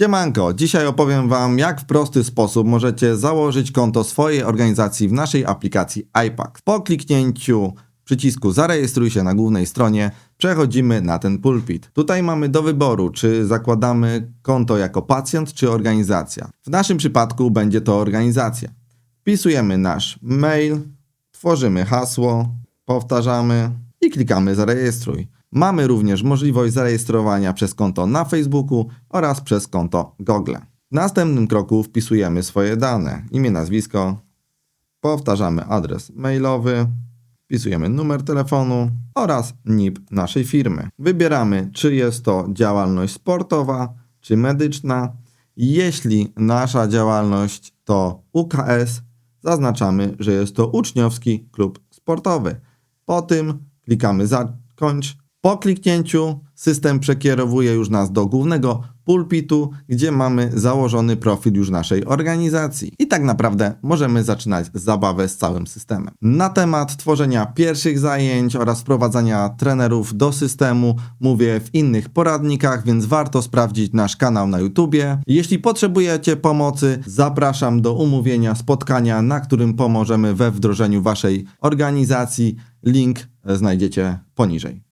Siemanko, dzisiaj opowiem Wam, jak w prosty sposób możecie założyć konto swojej organizacji w naszej aplikacji iPack. Po kliknięciu przycisku Zarejestruj się na głównej stronie przechodzimy na ten pulpit. Tutaj mamy do wyboru, czy zakładamy konto jako pacjent, czy organizacja. W naszym przypadku będzie to organizacja. Wpisujemy nasz mail, tworzymy hasło, powtarzamy i klikamy Zarejestruj. Mamy również możliwość zarejestrowania przez konto na Facebooku oraz przez konto Google. W następnym kroku wpisujemy swoje dane, imię, nazwisko, powtarzamy adres mailowy, wpisujemy numer telefonu oraz NIP naszej firmy. Wybieramy, czy jest to działalność sportowa, czy medyczna. Jeśli nasza działalność to UKS, zaznaczamy, że jest to uczniowski klub sportowy. Po tym klikamy zakończ. Po kliknięciu system przekierowuje już nas do głównego pulpitu, gdzie mamy założony profil już naszej organizacji. I tak naprawdę możemy zaczynać zabawę z całym systemem. Na temat tworzenia pierwszych zajęć oraz wprowadzania trenerów do systemu mówię w innych poradnikach, więc warto sprawdzić nasz kanał na YouTubie. Jeśli potrzebujecie pomocy, zapraszam do umówienia spotkania, na którym pomożemy we wdrożeniu waszej organizacji. Link znajdziecie poniżej.